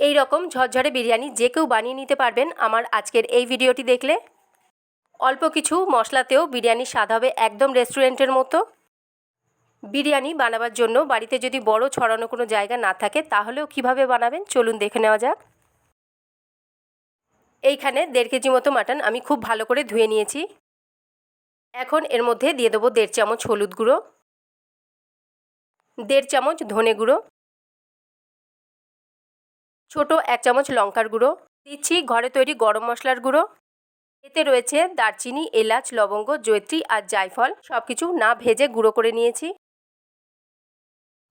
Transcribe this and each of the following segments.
এই রকম ঝরঝরে বিরিয়ানি যে কেউ বানিয়ে নিতে পারবেন আমার আজকের এই ভিডিওটি দেখলে। অল্প কিছু মশলাতেও বিরিয়ানির স্বাদ হবে একদম রেস্টুরেন্টের মতো। বিরিয়ানি বানাবার জন্য বাড়িতে যদি বড় ছড়ানো কোনো জায়গা না থাকে তাহলেও কীভাবে বানাবেন চলুন দেখে নেওয়া যাক। এইখানে দেড় কেজি মতো মাটন আমি খুব ভালো করে ধুয়ে নিয়েছি। এখন এর মধ্যে দিয়ে দেবো দেড় চামচ হলুদ গুঁড়ো। দেড় চামচ ধনে গুঁড়ো। ছোট এক চামচ লঙ্কার গুঁড়ো। দিচ্ছি ঘরে তৈরি গরম মশলার গুঁড়ো। এতে রয়েছে দারচিনি, এলাচ, লবঙ্গ জৈত্রী আর জায়ফল। সব কিছু না ভেজে গুঁড়ো করে নিয়েছি।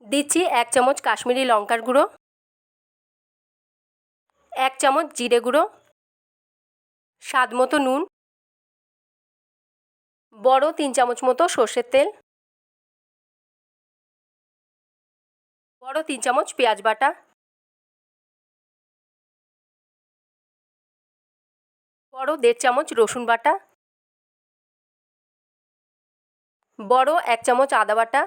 দিচ্ছি এক চামচ কাশ্মীরি লঙ্কার গুঁড়ো। এক চামচ জিরে গুঁড়ো। স্বাদ মতো নুন। বড় তিন চামচ মতো সর্ষের তেল। বড় তিন চামচ পেঁয়াজ বাটা। বড় দেড় চামচ রসুন বাটা। বড় এক চামচ আদা বাটা।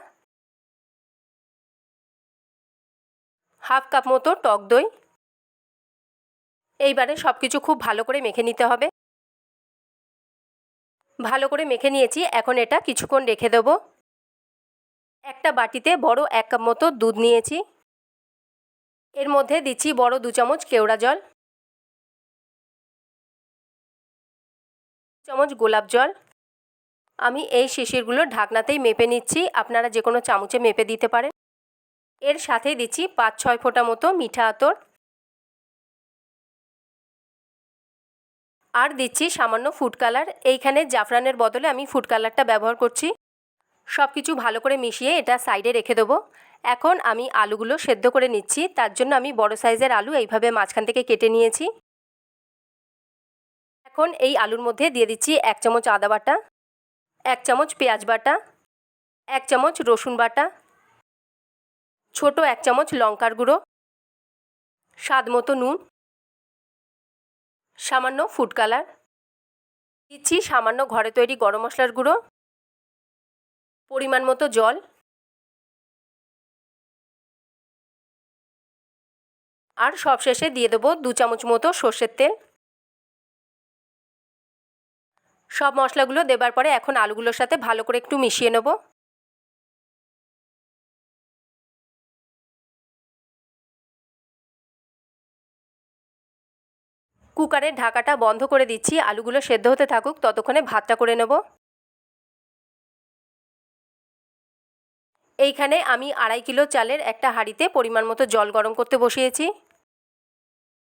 হাফ কাপ মতো টক দই। এইবারে সব কিছু খুব ভালো করে মেখে নিতে হবে। ভালো করে মেখে নিয়েছি, এখন এটা কিছুক্ষণ রেখে দেব। একটা বাটিতে বড় এক কাপ মতো দুধ নিয়েছি। এর মধ্যে দিচ্ছি বড় দু চামচ কেওড়া জল। চামচ গোলাপ জল। আমি এই শিশিরগুলো ঢাকনাতেই মেপে নিচ্ছি। আপনারা যে কোনো চামচে মেপে দিতে পারেন। এর সাথে দিচ্ছি পাঁচ ছয় ফোঁটা মতো মিঠা আতর। আর দিচ্ছি সামান্য ফুড কালার এইখানে জাফরানের বদলে আমি ফুড কালারটা ব্যবহার করছি। সব কিছু ভালো করে মিশিয়ে এটা সাইডে রেখে দেবো। এখন আমি আলুগুলো সেদ্ধ করে নিচ্ছি। তার জন্য আমি বড় সাইজের আলু এইভাবে মাঝখান থেকে কেটে নিয়েছি। এখন এই আলুর মধ্যে দিয়ে দিচ্ছি এক চামচ আদা বাটা, এক চামচ পেঁয়াজ বাটা, এক চামচ রসুন বাটা, ছোট এক চামচ লঙ্কার গুঁড়ো, স্বাদ মতো নুন, সামান্য ফুড কালার, দিচ্ছি সামান্য ঘরে তৈরি গরম মশলার গুঁড়ো, পরিমাণ মতো জল, আর সবশেষে দিয়ে দেবো দু চামচ মতো সর্ষের তেল। সব মশলাগুলো দেবার পরে এখন আলুগুলোর সাথে ভালো করে একটু মিশিয়ে নেব। কুকারের ঢাকাটা বন্ধ করে দিচ্ছি, আলুগুলো সেদ্ধ হতে থাকুক, ততক্ষণে ভাতটা করে নেব। এইখানে আমি আড়াই কিলো চালের একটা হাঁড়িতে পরিমাণ মতো জল গরম করতে বসিয়েছি।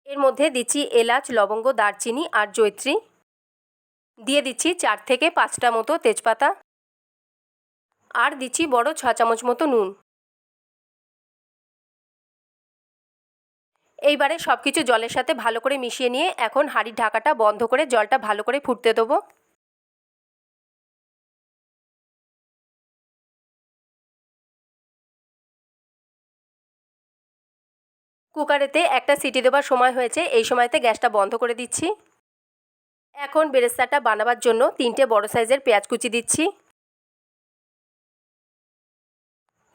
এর মধ্যে দিচ্ছি এলাচ, লবঙ্গ, দারচিনি আর জৈত্রী দিয়ে দিচ্ছি চার থেকে পাঁচটা মতো তেজপাতা। আর দিচ্ছি বড় ছ চামচ মতো নুন। এইবারে সব কিছু জলের সাথে ভালো করে মিশিয়ে নিয়ে এখন হাঁড়ির ঢাকাটা বন্ধ করে জলটা ভালো করে ফুটতে দেবো। কুকারেতে একটা সিটি দেবার সময় হয়েছে, এই সময়তে গ্যাসটা বন্ধ করে দিচ্ছি। এখন বেরেস্তাটা বানাবার জন্য তিনটে বড় সাইজের পেঁয়াজ কুচি দিচ্ছি।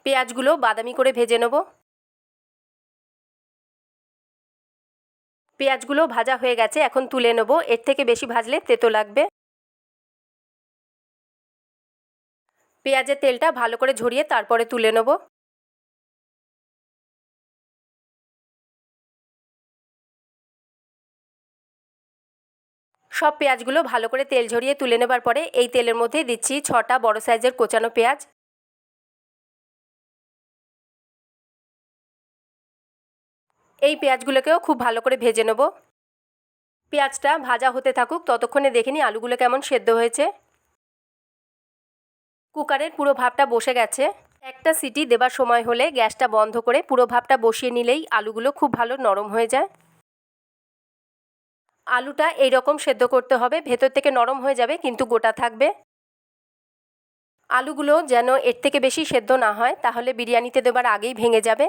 পেঁয়াজগুলো বাদামি করে ভেজে নেব। পেঁয়াজগুলো ভাজা হয়ে গেছে, এখন তুলে নেব। এর থেকে বেশি ভাজলে তেতো লাগবে। পেঁয়াজের তেলটা ভালো করে ঝরিয়ে তারপরে তুলে নেব। সব পেঁয়াজগুলো ভালো করে তেল ঝরিয়ে তুলে নেবার পরে এই তেলের মধ্যে দিচ্ছি ছটা বড় সাইজের কোচানো পেঁয়াজ। এই পেঁয়াজগুলোকেও খুব ভালো করে ভেজে নেব। পেঁয়াজটা ভাজা হতে থাকুক, ততক্ষণে দেখে নিই আলুগুলো কেমন সেদ্ধ হয়েছে। কুকারের পুরো ভাবটা বসে গেছে। একটা সিটি দেবার সময় হলে গ্যাসটা বন্ধ করে পুরো ভাবটা বসিয়ে নিলেই আলুগুলো খুব ভালো নরম হয়ে যায়। আলুটা এই রকম সেদ্ধ করতে হবে, ভেতর থেকে নরম হয়ে যাবে, কিন্তু গোটা থাকবে। আলুগুলো যেন এর থেকে বেশি সেদ্ধ না হয়, তাহলে বিরিয়ানিতে দেবার আগেই ভেঙে যাবে।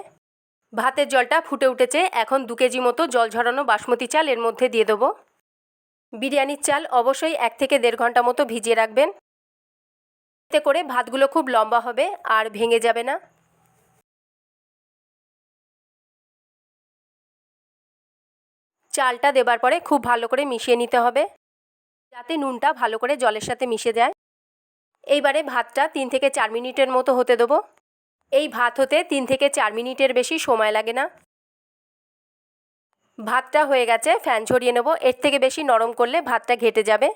ভাতের জলটা ফুটে উঠেছে, এখন দু কেজি মতো জল ঝরানো বাসমতি চাল এর মধ্যে দিয়ে দেবো। বিরিয়ানির চাল অবশ্যই এক থেকে দেড় ঘণ্টা মতো ভিজিয়ে রাখবেন। এতে করে ভাতগুলো খুব লম্বা হবে, আর ভেঙে যাবে না। চালটা দেবার পরে খুব ভালো করে মিশিয়ে নিতে হবে। যাতে নুনটা ভালো করে জলের সাথে মিশে যায়। এইবারে ভাতটা তিন থেকে চার মিনিটের মতো হতে দেবো। এই ভাত হতে তিন থেকে চার মিনিটের বেশি সময় লাগে না। ভাতটা হয়ে গেছে, ফ্যান ছড়িয়ে নেব। এর থেকে বেশি নরম করলে ভাতটা ঘেটে যাবে।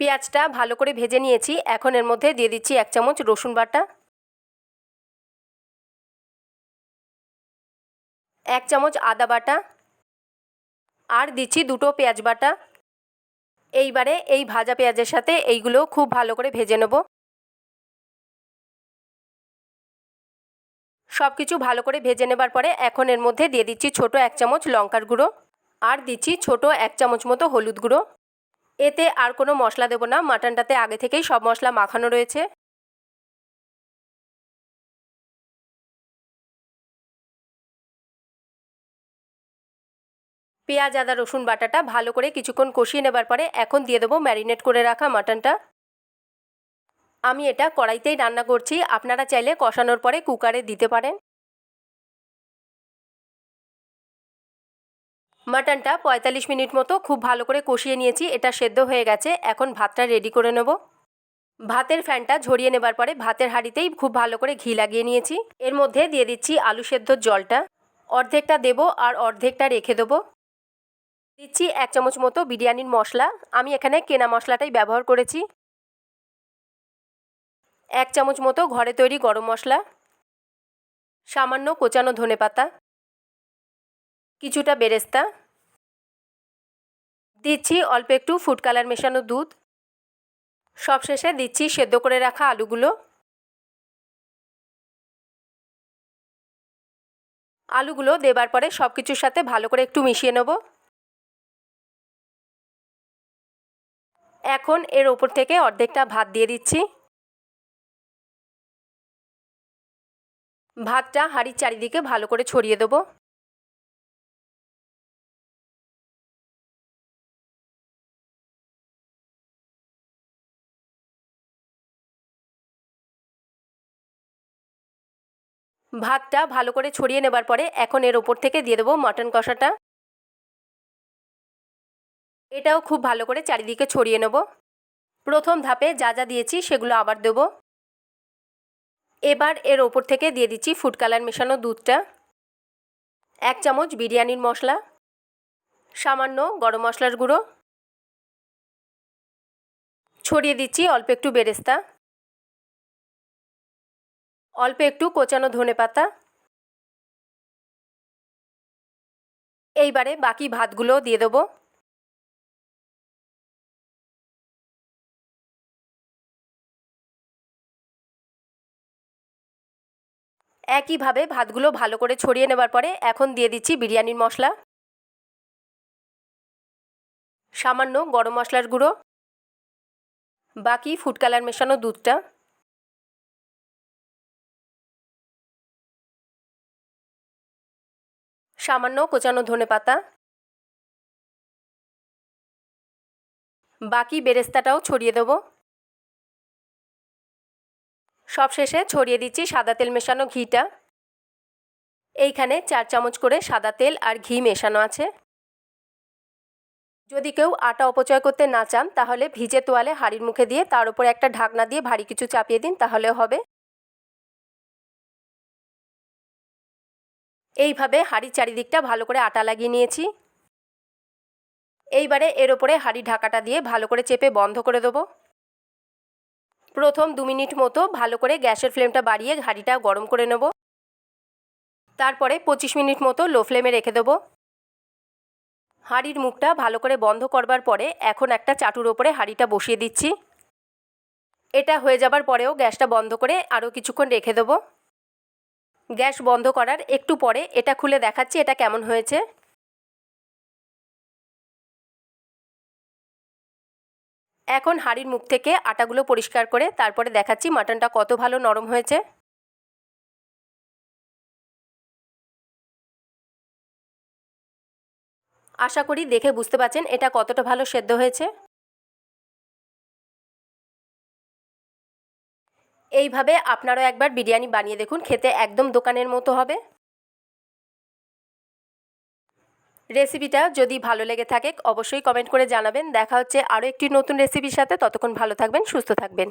পেঁয়াজটা ভালো করে ভেজে নিয়েছি। এখন এর মধ্যে দিয়ে দিচ্ছি এক চামচ রসুন বাটা। এক চামচ আদা বাটা আর দিচ্ছি দুটো পেঁয়াজ বাটা। এইবারে এই ভাজা পেঁয়াজের সাথে এইগুলো খুব ভালো করে ভেজে নেব। সব কিছু ভালো করে ভেজে নেবার পরে এখন এর মধ্যে দিয়ে দিচ্ছি ছোট এক চামচ লঙ্কার গুঁড়ো আর দিচ্ছি ছোট এক চামচ মতো হলুদ গুঁড়ো। এতে আর কোনো মশলা দেবো না, মাটনটাতে আগে থেকেই সব মশলা মাখানো রয়েছে। পেঁয়াজ, আদা, রসুন বাটাটা ভালো করে কিছুক্ষণ কষিয়ে নেবার পরে এখন দিয়ে দেবো ম্যারিনেট করে রাখা মাটনটা। আমি এটা কড়াইতেই রান্না করছি, আপনারা চাইলে কষানোর পরে কুকারে দিতে পারেন। মাটনটা পঁয়তাল্লিশ মিনিট মতো খুব ভালো করে কষিয়ে নিয়েছি, এটা সেদ্ধ হয়ে গেছে, এখন ভাতটা রেডি করে নেব। ভাতের ফ্যানটা ঝরিয়ে নেবার পরে ভাতের হাঁড়িতেই খুব ভালো করে ঘি লাগিয়ে নিয়েছি। এর মধ্যে দিয়ে দিচ্ছি আলু সেদ্ধর জলটা। অর্ধেকটা দেবো আর অর্ধেকটা রেখে দেবো। দিচ্ছি এক চামচ মতো বিরিয়ানির মশলা। আমি এখানে কেনা মশলাটাই ব্যবহার করেছি। এক চামচ মতো ঘরে তৈরি গরম মশলা। সামান্য কোচানো ধনে পাতা। কিছুটা বেরেস্তা। দিচ্ছি অল্প একটু ফুড কালার মেশানো দুধ। সবশেষে দিচ্ছি সেদ্ধ করে রাখা আলুগুলো। আলুগুলো দেবার পরে সব কিছুর সাথে ভালো করে একটু মিশিয়ে নেব। এখন এর ওপর থেকে অর্ধেকটা ভাত দিয়ে দিচ্ছি। ভাতটা হাঁড়ির চারিদিকে ভালো করে ছড়িয়ে দেবো। ভাতটা ভালো করে ছড়িয়ে নেবার পরে এখন এর ওপর থেকে দিয়ে দেবো মটন কষাটা। এটাও খুব ভালো করে চারিদিকে ছড়িয়ে নেব। প্রথম ধাপে যা যা দিয়েছি সেগুলো আবার দেবো। এবার এর ওপর থেকে দিয়ে দিচ্ছি ফুড কালার মেশানো দুধটা। এক চামচ বিরিয়ানির মশলা। সামান্য গরম মশলার গুঁড়ো। ছড়িয়ে দিচ্ছি অল্প একটু বেরেস্তা। অল্প একটু কোচানো ধনে পাতা। এইবারে বাকি ভাতগুলো দিয়ে দেবো। একইভাবে ভাতগুলো ভালো করে ছড়িয়ে নেবার পরে এখন দিয়ে দিচ্ছি বিরিয়ানির মশলা। সামান্য গরম মশলার গুঁড়ো। বাকি ফুড কালার মেশানো দুধটা। সামান্য কোচানো ধনে পাতা। বাকি বেরেস্তাটাও ছড়িয়ে দেবো। সবশেষে ছড়িয়ে দিচ্ছি সাদা তেল মেশানো ঘিটা। এইখানে চার চামচ করে সাদা তেল আর ঘি মেশানো আছে। যদি কেউ আটা অপচয় করতে না চান, তাহলে ভিজে তোয়ালে হাঁড়ির মুখে দিয়ে তার উপরে একটা ঢাকনা দিয়ে ভারী কিছু চাপিয়ে দিন, তাহলেও হবে। এইভাবে হাঁড়ির চারিদিকটা ভালো করে আটা লাগিয়ে নিয়েছি। এইবারে এর ওপরে হাঁড়ি ঢাকাটা দিয়ে ভালো করে চেপে বন্ধ করে দেবো। প্রথম দু মিনিট মতো ভালো করে গ্যাসের ফ্লেমটা বাড়িয়ে হাঁড়িটা গরম করে নেব। তারপরে পঁচিশ মিনিট মতো লো ফ্লেমে রেখে দেবো। হাঁড়ির মুখটা ভালো করে বন্ধ করবার পরে এখন একটা চাটুর ওপরে হাঁড়িটা বসিয়ে দিচ্ছি। এটা হয়ে যাবার পরেও গ্যাসটা বন্ধ করে আরও কিছুক্ষণ রেখে দেবো। গ্যাস বন্ধ করার একটু পরে এটা খুলে দেখাচ্ছি এটা কেমন হয়েছে। এখন হাঁড়ির মুখ থেকে আটাগুলো পরিষ্কার করে তারপরে দেখাচ্ছি মাটনটা কত ভালো নরম হয়েছে। আশা করি দেখে বুঝতে পারছেন এটা কতটা ভালো সেদ্ধ হয়েছে। এইভাবে আপনারাও একবার বিরিয়ানি বানিয়ে দেখুন, খেতে একদম দোকানের মতো হবে। রেসিপিটা যদি ভালো লেগে থাকে, অবশ্যই কমেন্ট করে জানাবেন। দেখা হচ্ছে আরও একটি নতুন রেসিপির সাথে। ততক্ষণ ভালো থাকবেন, সুস্থ থাকবেন।